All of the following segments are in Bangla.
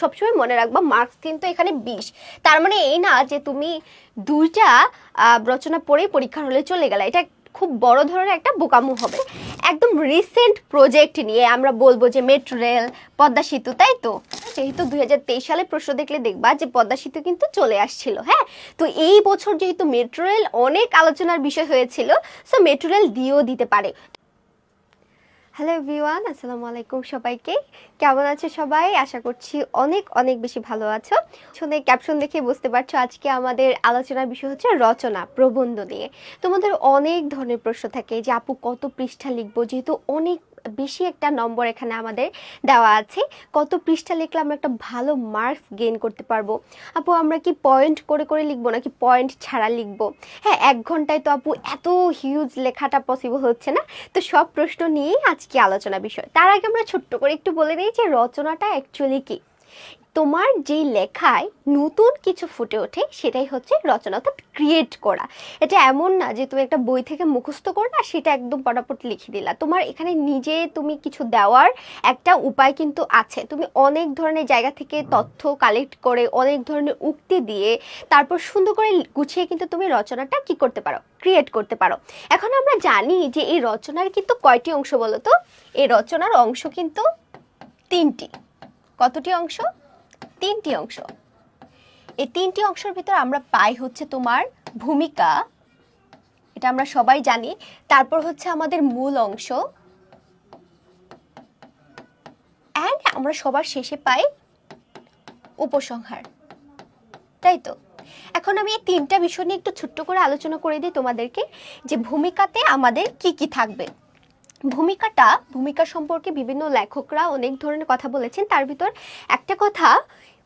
সবসময় মনে রাখবা মার্কস কিন্তু এখানে বিশ। তার মানে এই না যে তুমি দুইটা রচনা পড়েই পরীক্ষার হলে চলে গেলে। এটা খুব বড় ধরনের একটা বোকামো হবে। একদম রিসেন্ট প্রজেক্ট নিয়ে আমরা বলব যে মেট্রো রেল পদ্মা সেতু, তাই তো? যেহেতু দুই হাজার তেইশ সালে প্রশ্ন দেখলে দেখবা যে পদ্মা সেতু কিন্তু চলে আসছিল হ্যাঁ? তো এই বছর যেহেতু মেট্রো রেল অনেক আলোচনার বিষয় হয়েছিল সো মেট্রো রেল দিয়েও দিতে পারে। হ্যালো ভিওয়ান আসসালামু আলাইকুম সবাইকে। কেমন আছে সবাই? আশা করছি অনেক অনেক বেশি ভালো আছো। শুনে ক্যাপশন দেখে বুঝতে পারছ আজকে আমাদের আলোচনার বিষয় হচ্ছে রচনা, প্রবন্ধ নিয়ে। তোমাদের অনেক ধরনের প্রশ্ন থাকে যে, আপু কত পৃষ্ঠা লিখব? যেহেতু অনেক বেশি একটা নম্বর এখানে আমাদের দেওয়া আছে। কত পৃষ্ঠা লিখলে আমরা একটা ভালো মার্কস গেইন করতে পারব? আপু, আমরা কি পয়েন্ট করে করে লিখব নাকি পয়েন্ট ছাড়া লিখব? হ্যাঁ এক ঘন্টায় তো আপু এত হিউজ লেখাটা পসিবল হচ্ছে না। তো সব প্রশ্ন নিয়েই আজকে আলোচনা বিষয়। তার আগে আমরা ছোট্ট করে একটু বলে দিই যে রচনাটা অ্যাকচুয়ালি কি? তোমার যেই লেখায় নতুন কিছু ফুটে ওঠে, সেটাই হচ্ছে রচনা অর্থাৎ ক্রিয়েট করা। এটা এমন না যে তুমি একটা বই থেকে মুখস্থ করো আর সেটা একদম পটাপট লিখে দিলা। তোমার এখানে নিজে তুমি কিছু দেওয়ার একটা উপায় কিন্তু আছে। তুমি অনেক ধরনের জায়গা থেকে তথ্য কালেক্ট করে, অনেক ধরনের উক্তি দিয়ে, তারপর সুন্দর করে গুছিয়ে কিন্তু তুমি রচনাটা কি করতে পারো? ক্রিয়েট করতে পারো। এখন আমরা জানি যে এই রচনার কিন্তু কয়টি অংশ বলো তো এই রচনার অংশ কিন্তু তিনটি। কতটি অংশ? তিনটি অংশ। এই তিনটি অংশের ভিতর আমরা পাই হচ্ছে তোমার ভূমিকা। এটা আমরা সবাই জানি। তারপর হচ্ছে আমাদের মূল অংশ। অ্যান্ড আমরা সবার শেষে পাই উপসংহার। তাই তো? এখন আমি এই তিনটা বিষয় নিয়ে একটু ছোট্ট করে আলোচনা করে দিই তোমাদেরকে, যে ভূমিকাতে আমাদের কি কি থাকবে। ভূমিকাটা, ভূমিকা সম্পর্কে বিভিন্ন লেখকরা অনেক ধরনের কথা বলেছেন। তার ভিতর একটা কথা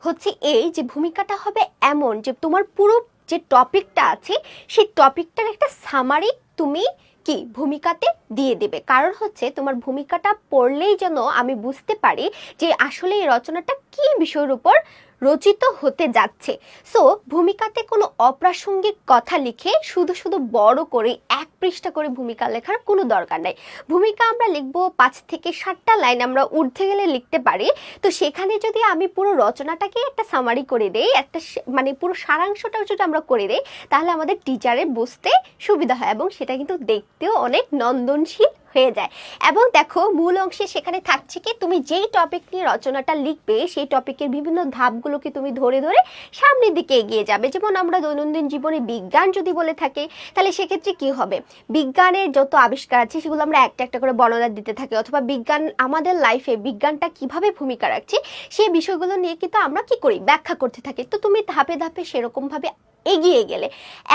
হচ্ছে এই যে ভূমিকাটা হবে এমন যে তোমার পুরো যে টপিকটা আছে, সেই টপিকটার একটা সামারি তুমি কি ভূমিকাতে দিয়ে দেবে। কারণ হচ্ছে তোমার ভূমিকাটা পড়লেই যেন আমি বুঝতে পারি যে আসলে এই রচনাটা কি বিষয়ের উপর রচিত হতে যাচ্ছে। সো ভূমিকাতে কোনো অপ্রাসঙ্গিক কথা লিখে শুধু শুধু বড় করে এক পৃষ্ঠা করে ভূমিকা লেখার কোনো দরকার নাই। ভূমিকা আমরা লিখব পাঁচ থেকে সাতটা লাইন আমরা ঊর্ধ্বে গেলে লিখতে পারি। তো সেখানে যদি আমি পুরো রচনাটাকে একটা সামারি করে দেই, একটা মানে পুরো সারাংশটাও যদি আমরা করে দেই, তাহলে আমাদের টিচারের বুঝতে সুবিধা হয় এবং সেটা কিন্তু দেখতেও অনেক নন্দনশীল হয়ে যায়। এবং দেখো, মূল অংশে সেখানে থাকছে কি, তুমি যেই টপিক নিয়ে রচনাটা লিখবে, সেই টপিকের বিভিন্ন ধাপগুলোকে তুমি ধরে ধরে সামনের দিকে এগিয়ে যাবে। যেমন আমরা দৈনন্দিন জীবনে বিজ্ঞান যদি বলে থাকি, তাহলে সেক্ষেত্রে কি হবে? বিজ্ঞানের যত আবিষ্কার আছে, সেগুলো আমরা একটা একটা করে বর্ণনা দিতে থাকি। অথবা বিজ্ঞান আমাদের লাইফে বিজ্ঞানটা কীভাবে ভূমিকা রাখছে, সেই বিষয়গুলো নিয়ে কিন্তু আমরা কি করি? ব্যাখ্যা করতে থাকি। তো তুমি ধাপে ধাপে সেরকমভাবে এগিয়ে গেলে।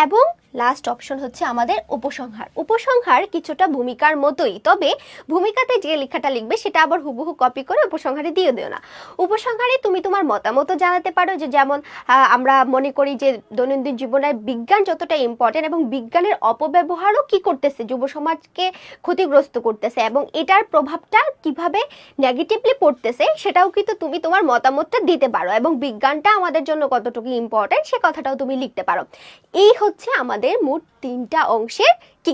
এবং লাস্ট অপশন হচ্ছে আমাদের উপসংহার। উপসংহার কিছুটা ভূমিকার মতোই, তবে ভূমিকাতে যে লেখাটা লিখবে সেটা আবার হুবহু কপি করে উপসংহারে দিয়ে দিও না। উপসংহারে তুমি তোমার মতামত জানাতে পারো যে যেমন আমরা মনে করি যে দৈনন্দিন জীবনে বিজ্ঞান যতটা ইম্পর্টেন্ট এবং বিজ্ঞানের অপব্যবহারও কি করতেছে, যুব সমাজকে ক্ষতিগ্রস্ত করতেছে এবং এটার প্রভাবটা কীভাবে নেগেটিভলি পড়তেছে সেটাও কিন্তু তুমি তোমার মতামতটা দিতে পারো এবং বিজ্ঞানটা আমাদের জন্য কতটুকু ইম্পর্টেন্ট সে কথাটাও তুমি লিখতে পারো। এই হচ্ছে আমাদের মোট তিনটা অংশের কি?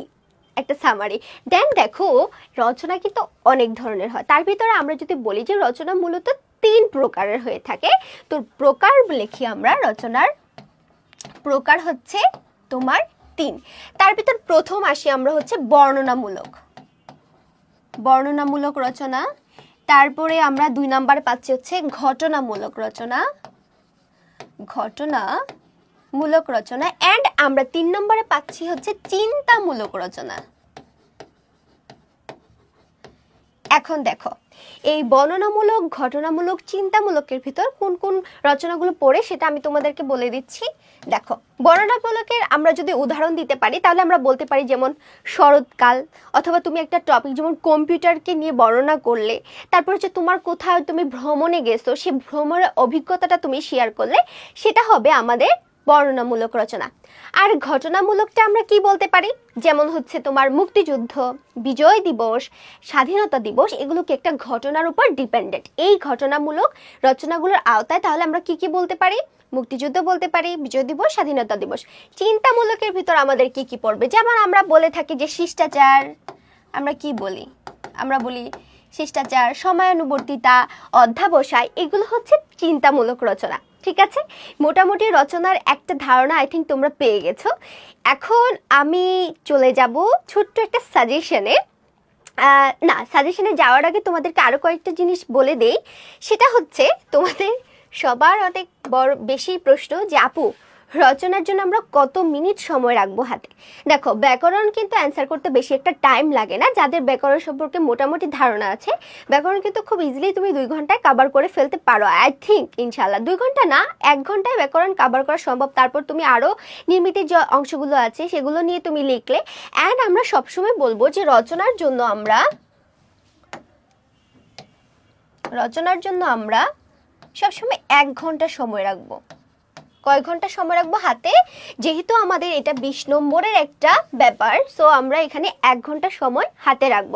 একটা সামারি দেন দেখো, রচনা কিন্তু অনেক ধরনের হয়। তার ভিতরে আমরা যদি বলি যে রচনা মূলত তিন প্রকারের হয়ে থাকে। তো প্রকার লিখি আমরা রচনার। প্রকার হচ্ছে তোমার তিন। তার ভিতর প্রথম আসি আমরা হচ্ছে বর্ণনামূলক। বর্ণনামূলক রচনা। তারপরে আমরা দুই নাম্বার পাচ্ছি হচ্ছে ঘটনামূলক রচনা। ঘটনা মূলক রচনা অ্যান্ড আমরা তিন নম্বরে পাচ্ছি হচ্ছে চিন্তামূলক রচনা। এখন দেখো, এই বর্ণনামূলক, ঘটনামূলক, চিন্তামূলকের ভিতর কোন কোন রচনাগুলো পড়ে সেটা আমি তোমাদেরকে বলে দিচ্ছি। দেখো, বর্ণনামূলকের আমরা যদি উদাহরণ দিতে পারি, তাহলে আমরা বলতে পারি যেমন শরৎকাল, অথবা তুমি একটা টপিক যেমন কম্পিউটারকে নিয়ে বর্ণনা করলে, তারপর হচ্ছে তোমার কোথাও তুমি ভ্রমণে গেছো, সে ভ্রমণের অভিজ্ঞতাটা তুমি শেয়ার করলে, সেটা হবে আমাদের বর্ণনামূলক রচনা। আর ঘটনামূলকটা আমরা কি বলতে পারি? যেমন হচ্ছে তোমার মুক্তিযুদ্ধ, বিজয় দিবস, স্বাধীনতা দিবস, এগুলোকে একটা ঘটনার উপর ডিপেন্ডেন্ট। এই ঘটনামূলক রচনাগুলোর আওতায় তাহলে আমরা কি কি বলতে পারি? মুক্তিযুদ্ধ বলতে পারি, বিজয় দিবস, স্বাধীনতা দিবস। চিন্তামূলকের ভিতর আমাদের কি কি পড়বে? যেমন আমরা বলে থাকি যে শিষ্টাচার, আমরা কি বলি? আমরা বলি শিষ্টাচার, সময়ানুবর্তিতা, অধ্যাবসায়, এগুলো হচ্ছে চিন্তামূলক রচনা। ঠিক আছে? মোটামুটি রচনার একটা ধারণা আই থিঙ্ক তোমরা পেয়ে গেছো। এখন আমি চলে যাব ছোট্ট একটা সাজেশনে না সাজেশনে যাওয়ার আগে তোমাদেরকে আরও কয়েকটা জিনিস বলে দেই। সেটা হচ্ছে, তোমাদের সবার অনেক বড়, বেশি প্রশ্ন যে, আপু রচনার জন্য আমরা কত মিনিট সময় রাখব হাতে? দেখো, ব্যাকরণ কিন্তু অ্যান্সার করতে বেশি একটা টাইম লাগে না, যাদের ব্যাকরণ সম্পর্কে মোটামুটি ধারণা আছে। ব্যাকরণ কিন্তু খুব ইজিলি তুমি দুই ঘন্টায় কাভার করে ফেলতে পারো আই থিঙ্ক ইনশাল্লাহ দুই ঘণ্টা না, এক ঘন্টায় ব্যাকরণ কাভার করা সম্ভব। তারপর তুমি আরও নির্মিত যে অংশগুলো আছে, সেগুলো নিয়ে তুমি লিখলে অ্যান্ড আমরা সবসময় বলব যে রচনার জন্য আমরা, রচনার জন্য আমরা সবসময় এক ঘণ্টা সময় রাখব। কয় ঘণ্টা সময় রাখব হাতে। যেহেতু আমাদের এটা বিশ নম্বরের একটা ব্যাপার সো আমরা এখানে এক ঘণ্টা সময় হাতে রাখব।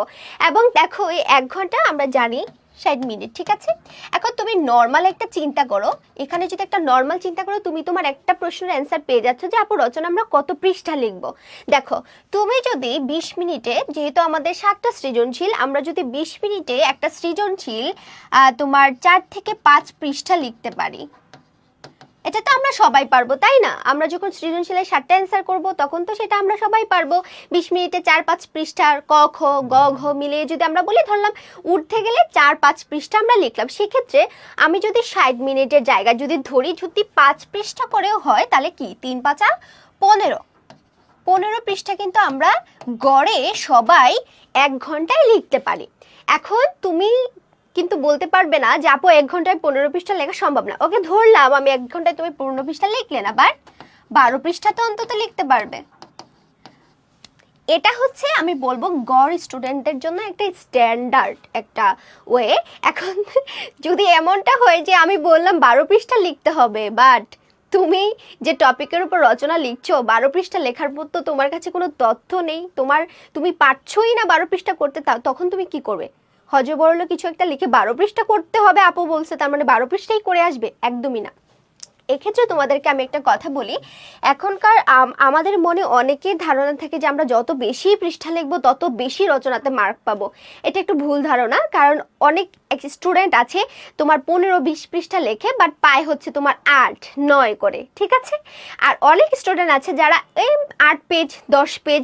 এবং দেখো, এই এক ঘণ্টা আমরা জানি ষাট মিনিট, ঠিক আছে? এখন তুমি নর্মাল একটা চিন্তা করো। এখানে যদি একটা নর্মাল চিন্তা করো, তুমি তোমার একটা প্রশ্নের অ্যান্সার পেয়ে যাচ্ছ যে, আপু, রচনা আমরা কত পৃষ্ঠা লিখব? দেখো, তুমি যদি বিশ মিনিটে, যেহেতু আমাদের সাতটা সৃজনশীল, আমরা যদি বিশ মিনিটে একটা সৃজনশীল তোমার চার থেকে পাঁচ পৃষ্ঠা লিখতে পারি। এটা তো আমরা সবাই পারব, তাই না? আমরা যখন সৃজনশীলের সাতটা অ্যান্সার করব, তখন তো সেটা আমরা সবাই পারব। বিশ মিনিটে চার পাঁচ পৃষ্ঠার ক, খ, গ, ঘ মিলিয়ে যদি আমরা বলি, ধরলাম উঠতে গেলে চার পাঁচ পৃষ্ঠা আমরা লিখলাম। সেক্ষেত্রে আমি যদি ষাট মিনিটের জায়গায় যদি ধরি, যদি পাঁচ পৃষ্ঠা করেও হয়, তাহলে কি? তিন, পাঁচা পনেরো। পনেরো পৃষ্ঠা কিন্তু আমরা গড়ে সবাই এক ঘন্টায় লিখতে পারি। এখন তুমি কিন্তু বলতে পারবে না যে আপু এক ঘন্টায় পনেরো পৃষ্ঠা লেখা সম্ভব না। ওকে ধরলাম, আমি এক ঘন্টায় তুমি পনেরো পৃষ্ঠা লিখলে না বাট বারো পৃষ্ঠা তো অন্তত লিখতে পারবে। এটা হচ্ছে, আমি বলব, গড় স্টুডেন্টদের জন্য একটা স্ট্যান্ডার্ড একটা ওয়ে এখন যদি এমনটা হয় যে আমি বললাম বারো পৃষ্ঠা লিখতে হবে বাট তুমি যে টপিকের উপর রচনা লিখছো, বারো পৃষ্ঠা লেখার পর তো তোমার কাছে কোনো তথ্য নেই, তোমার, তুমি পারছোই না বারো পৃষ্ঠা করতে তখন তুমি কি করবে? হজ বড়লো কিছু একটা লিখে বারো পৃষ্ঠা করতে হবে, আপু বলছে, তার মানে বারো পৃষ্ঠাই করে আসবে, একদমই না। এক্ষেত্রে তোমাদেরকে আমি একটা কথা বলি। এখনকার আমাদের মনে অনেকের ধারণা থাকে যে আমরা যত বেশি পৃষ্ঠা লিখব, তত বেশি রচনাতে মার্ক পাবো। এটা একটু ভুল ধারণা, কারণ অনেক স্টুডেন্ট আছে, তোমার পনেরো বিশ পৃষ্ঠা লেখে বাট পায় হচ্ছে তোমার আট, নয় করে, ঠিক আছে? আর অনেক স্টুডেন্ট আছে যারা এই আট পেজ দশ পেজ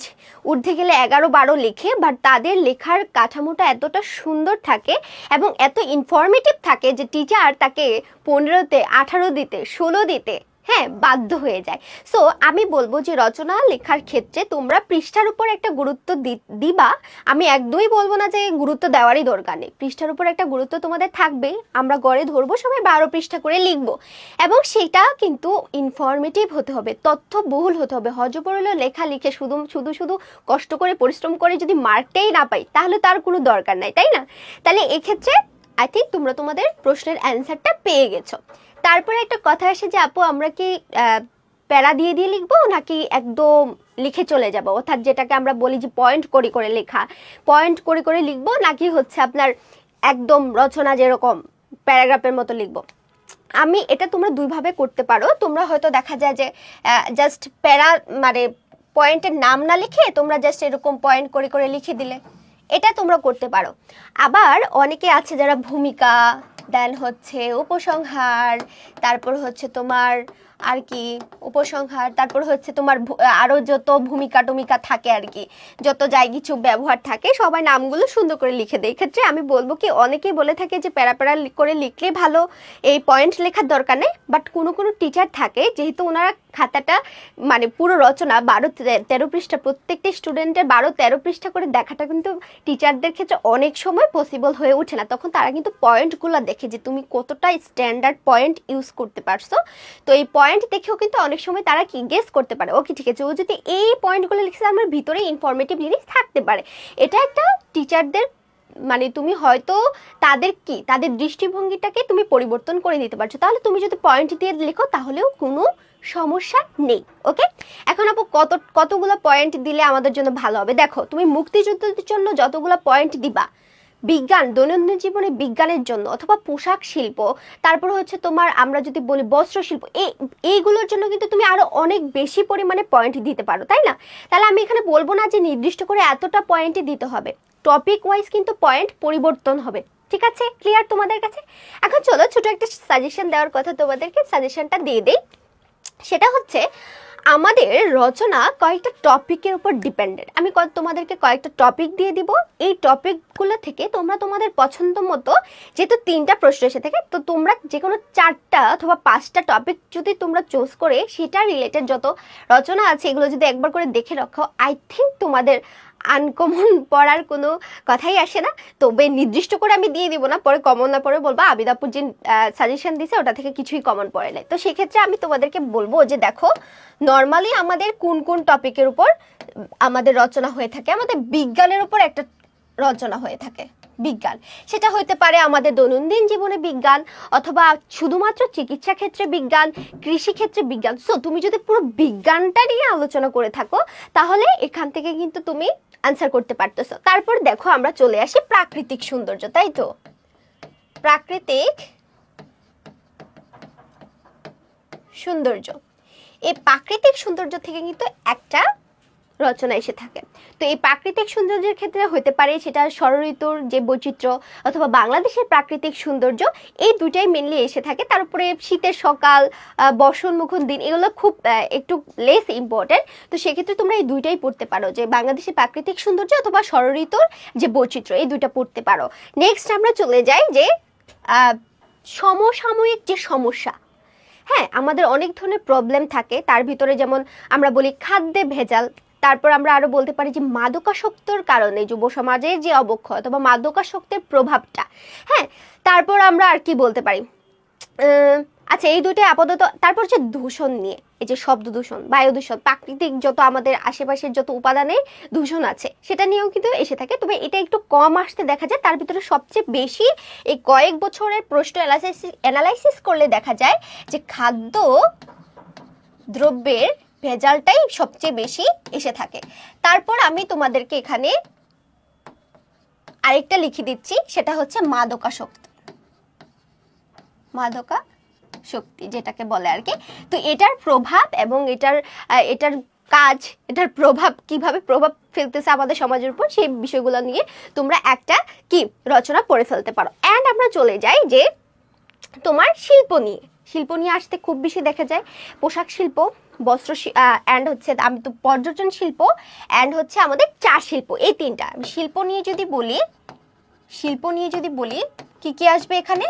ঊর্ধ্বে গেলে এগারো বারো লেখে বাট তাদের লেখার কাঠামোটা এতটা সুন্দর থাকে এবং এত ইনফরমেটিভ থাকে যে টিচার তাকে পনেরোতে, আঠারো দিতে, ষোলো দিতে হ্যাঁ বাধ্য হয়ে যায়। সো আমি বলব যে রচনা, লেখার ক্ষেত্রে তোমরা পৃষ্ঠার উপর একটা গুরুত্ব দিবা। আমি একদমই বলব না যে গুরুত্ব দেওয়ারই দরকার নেই। পৃষ্ঠার উপর একটা গুরুত্ব তোমাদের থাকবেই। আমরা গড়ে ধরবো, সবাই বারো পৃষ্ঠা করে লিখব। এবং সেটা কিন্তু ইনফরমেটিভ হতে হবে তথ্য বহুল হতে হবে। হজবরল লেখা লিখে শুধু শুধু শুধু কষ্ট করে, পরিশ্রম করে যদি মার্কটাই না পাই, তাহলে তার কোনো দরকার নাই, তাই না? তাহলে এক্ষেত্রে আই থিঙ্ক তোমরা তোমাদের প্রশ্নের অ্যান্সারটা পেয়ে গেছো। তারপরে একটা কথা আসে যে, আপু, আমরা কি প্যারা দিয়ে দিয়ে লিখব নাকি একদম লিখে চলে যাব? অর্থাৎ যেটাকে আমরা বলি যে পয়েন্ট করে করে লেখা। পয়েন্ট করে করে লিখব নাকি হচ্ছে আপনার একদম রচনা যেরকম প্যারাগ্রাফের মতো লিখব। আমি, এটা তোমরা দুইভাবে করতে পারো। তোমরা হয়তো দেখা যায় যে জাস্ট প্যারা মানে পয়েন্টের নাম না লিখে তোমরা জাস্ট এরকম পয়েন্ট করে করে লিখে দিলে। এটা তোমরা করতে পারো। আবার অনেকে আছে যারা ভূমিকা দেন হচ্ছে উপসংহার, তারপর হচ্ছে তোমার আর কি, উপসংহার, তারপর হচ্ছে তোমার ভূ- আরও যত ভূমিকা টমিকা থাকে আর কি, যত যাই কিছু ব্যবহার থাকে, সবাই নামগুলো সুন্দর করে লিখে দেয়। এক্ষেত্রে আমি বলব কি, অনেকেই বলে থাকে যে প্যারা প্যারা করে লিখলে ভালো এই পয়েন্ট লেখার দরকার নেই, বাট কোনো কোনো টিচার থাকে, যেহেতু ওনারা খাতাটা মানে পুরো রচনা বারো তেরো পৃষ্ঠা, প্রত্যেকটি স্টুডেন্টের বারো তেরো পৃষ্ঠা করে দেখাটা কিন্তু টিচারদের ক্ষেত্রে অনেক সময় পসিবল হয়ে ওঠে না। তখন তারা কিন্তু পয়েন্টগুলো দেখে যে তুমি কতটা স্ট্যান্ডার্ড পয়েন্ট ইউজ করতে পারছ। তো এই পয়েন্ট দেখেও কিন্তু অনেক সময় তারা কি গেস করতে পারে। ওকে ঠিক আছে। ও যদি এই পয়েন্টগুলো লিখছে আমার ভিতরে ইনফরমেটিভ জিনিস থাকতে পারে। এটা একটা টিচারদের মানে তুমি হয়তো তাদের কি, তাদের দৃষ্টিভঙ্গিটাকে তুমি পরিবর্তন করে দিতে পারছ। তাহলে তুমি যদি পয়েন্ট দিয়ে লেখো, তাহলেও কোনো সমস্যা নেই। ওকে এখন আপু, কত, কতগুলো পয়েন্ট দিলে আমাদের জন্য ভালো হবে? দেখো, তুমি মুক্তিযুদ্ধের জন্য যতগুলো পয়েন্ট দিবা বিজ্ঞান, দৈনন্দিন জীবনে বিজ্ঞানের জন্য অথবা পোশাক শিল্প, তারপর হচ্ছে তোমার আমরা যদি বলি বস্ত্র শিল্প এই এইগুলোর জন্য কিন্তু তুমি আরও অনেক বেশি পরিমাণে পয়েন্ট দিতে পারো, তাই না? তাহলে আমি এখানে বলব না যে নির্দিষ্ট করে এতটা পয়েন্টই দিতে হবে। টপিক ওয়াইজ কিন্তু পয়েন্ট পরিবর্তন হবে, ঠিক আছে? ক্লিয়ার তোমাদের কাছে? এখন চলো ছোট একটা সাজেশন দেওয়ার কথা তোমাদেরকে সাজেশনটা দিয়ে দিই। সেটা হচ্ছে আমাদের রচনা কয়েকটা টপিকের উপর ডিপেন্ডেন্ট আমি তোমাদেরকে কয়েকটা টপিক দিয়ে দিব। এই টপিকগুলো থেকে তোমরা তোমাদের পছন্দ মতো যেহেতু তিনটা প্রশ্ন এসে থাকে, তো তোমরা যে কোনো চারটা অথবা পাঁচটা টপিক যদি তোমরা চুজ করে সেটা রিলেটেড যত রচনা আছে, এগুলো যদি একবার করে দেখে রাখো আই থিঙ্ক তোমাদের আনকমন পড়ার কোনো কথাই আসে না। তবে নির্দিষ্ট করে আমি দিয়ে দিব না, পরে কমন না পরে বলব, আবিদাপুর যে সাজেশন দিছে, ওটা থেকে কিছুই কমন পড়ে নাই। তো সেক্ষেত্রে আমি তোমাদেরকে বলব যে দেখো নর্মালি আমাদের কোন কোন টপিকের উপর আমাদের রচনা হয়ে থাকে? আমাদের বিজ্ঞানের উপর একটা রচনা হয়ে থাকে, বিজ্ঞান। সেটা হতে পারে আমাদের দৈনন্দিন জীবনে বিজ্ঞান অথবা শুধুমাত্র চিকিৎসা ক্ষেত্রে বিজ্ঞান, কৃষি ক্ষেত্রে বিজ্ঞান। সো তুমি যদি পুরো বিজ্ঞানটা নিয়ে আলোচনা করে থাকো, তাহলে এখান থেকে কিন্তু তুমি আনসার করতে পারতেছো। তারপর দেখো, আমরা চলে আসি প্রাকৃতিক সৌন্দর্য, তাই তো? প্রাকৃতিক সৌন্দর্য। এই প্রাকৃতিক সৌন্দর্য থেকে কিন্তু একটা রচনা এসে থাকে। তো এই প্রাকৃতিক সৌন্দর্যের ক্ষেত্রে হতে পারে সেটা ষড়ঋতুর যে বৈচিত্র্য অথবা বাংলাদেশের প্রাকৃতিক সৌন্দর্য, এই দুটাই মেনলি এসে থাকে। তার উপরে শীতের সকাল বর্ষণমুখর দিন, এগুলো খুব একটু লেস ইম্পর্টেন্ট তো সেক্ষেত্রে তোমরা এই দুইটাই পড়তে পারো, যে বাংলাদেশের প্রাকৃতিক সৌন্দর্য অথবা ষড়ঋতুর যে বৈচিত্র্য, এই দুইটা পড়তে পারো। নেক্সট আমরা চলে যাই যে সমসাময়িক যে সমস্যা হ্যাঁ আমাদের অনেক ধরনের প্রবলেম থাকে। তার ভিতরে যেমন আমরা বলি খাদ্যে ভেজাল, তারপর আমরা আরও বলতে পারি যে মাদকাসক্তর কারণে যুব সমাজের যে অবক্ষয় অথবা মাদকাসক্তের প্রভাবটা। হ্যাঁ তারপর আমরা আর কি বলতে পারি? আচ্ছা এই দুইটাই আপাতত, তারপর হচ্ছে দূষণ নিয়ে, এই যে শব্দ দূষণ, বায়ু দূষণ, প্রাকৃতিক যত আমাদের আশেপাশের যত উপাদানের দূষণ আছে, সেটা নিয়েও কিন্তু এসে থাকে। তবে এটা একটু কম আসতে দেখা যায়, তার ভিতরে সবচেয়ে বেশি এই কয়েক বছরের প্রশ্ন অ্যানালাইসিস করলে দেখা যায় যে খাদ্য দ্রব্যের ভেজালটাই সবচেয়ে বেশি এসে থাকে। তারপর আমি তোমাদেরকে এখানে আরেকটা লিখে দিচ্ছি, সেটা হচ্ছে মাদকাসক্তি। মাদকা শক্তি যেটাকে বলে আর কি। তো এটার প্রভাব এবং এটার এটার কাজ, এটার প্রভাব কীভাবে প্রভাব ফেলতেছে আমাদের সমাজের উপর, সেই বিষয়গুলো নিয়ে তোমরা একটা কি রচনা পড়ে ফেলতে পারো। অ্যান্ড আমরা চলে যাই যে তোমার শিল্প নিয়ে। শিল্প নিয়ে আসতে খুব বেশি দেখা যায়। পোশাক শিল্প, বস্ত্র অ্যান্ড হচ্ছে আমি, তো পর্যটন শিল্প অ্যান্ড হচ্ছে আমাদের চা শিল্প, এই তিনটা। শিল্প নিয়ে যদি বলি, শিল্প নিয়ে যদি বলি, কি কি আসবে এখানে?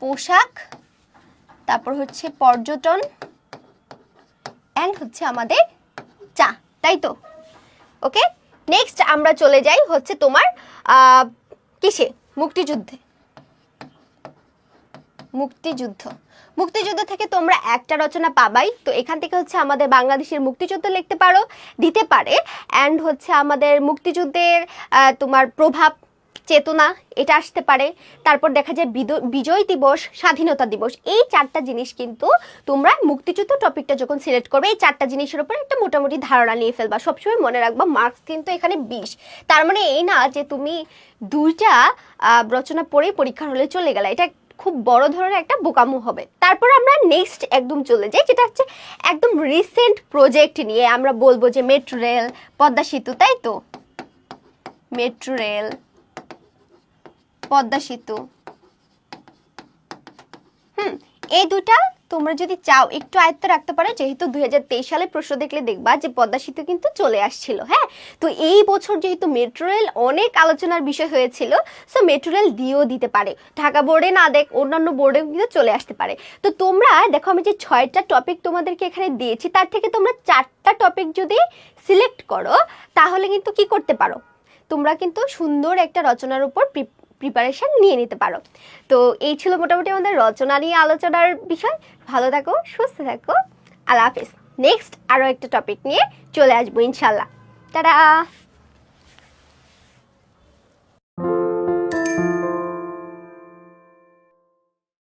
পোশাক, তারপর হচ্ছে পর্যটন অ্যান্ড হচ্ছে আমাদের চা, তাই তো? ওকে নেক্সট আমরা চলে যাই হচ্ছে তোমার কিসে? মুক্তিযুদ্ধে। মুক্তিযুদ্ধ। মুক্তিযুদ্ধ থেকে তোমরা একটা রচনা পাবাই। তো এখান থেকে হচ্ছে আমাদের বাংলাদেশের মুক্তিযুদ্ধ লিখতে পারো, দিতে পারে অ্যান্ড হচ্ছে আমাদের মুক্তিযুদ্ধের তোমার প্রভাব চেতনা, এটা আসতে পারে। তারপর দেখা যায় বিজয় দিবস, স্বাধীনতা দিবস। এই চারটা জিনিস কিন্তু তোমরা মুক্তিযুদ্ধ টপিকটা যখন সিলেক্ট করবে, এই চারটা জিনিসের উপর একটা মোটামুটি ধারণা নিয়ে ফেলবা। সবসময় মনে রাখবা মার্কস কিন্তু এখানে বিশ। তার মানে এই না যে তুমি দুইটা রচনা পড়ে পরীক্ষার হলে চলে গেলে। এটা খুব বড় ধরনের একটা বোকামো হবে। তারপর আমরা নেক্সট একদম চলে যাই, যেটা হচ্ছে একদম রিসেন্ট প্রজেক্ট নিয়ে। আমরা বলব যে মেট্রো রেল পদ্মা সেতু, তাই তো? মেট্রো রেল পদ্মা সেতু। হুম, এই দুটা তোমরা যদি চাও একটু আয়ত্ত রাখতে পারো, যেহেতু দুই হাজার তেইশ সালে প্রশ্ন দেখলে দেখবা যে পদ্মা সেতু কিন্তু চলে আসছিল হ্যাঁ? তো এই বছর যেহেতু মেট্রো রেল অনেক আলোচনার বিষয় হয়েছিল সো মেট্রো রেল দিয়েও দিতে পারে। ঢাকা বোর্ডে না দেখ, অন্যান্য বোর্ডেও কিন্তু চলে আসতে পারে। তো তোমরা, দেখো আমি যে ছয়টা টপিক তোমাদেরকে এখানে দিয়েছি, তার থেকে তোমরা চারটা টপিক যদি সিলেক্ট করো, তাহলে কিন্তু কি করতে পারো? তোমরা কিন্তু সুন্দর একটা রচনার উপর প্রিপারেশন নিয়ে নিতে পারো। তো এই ছিল মোটামুটি আমাদের রচনা নিয়ে আলোচনার বিষয়। ভালো থাকো, সুস্থ থাকো। আল্লাহ হাফিজ। নেক্সট আরও একটা টপিক নিয়ে চলে আসব ইনশাল্লাহ তারা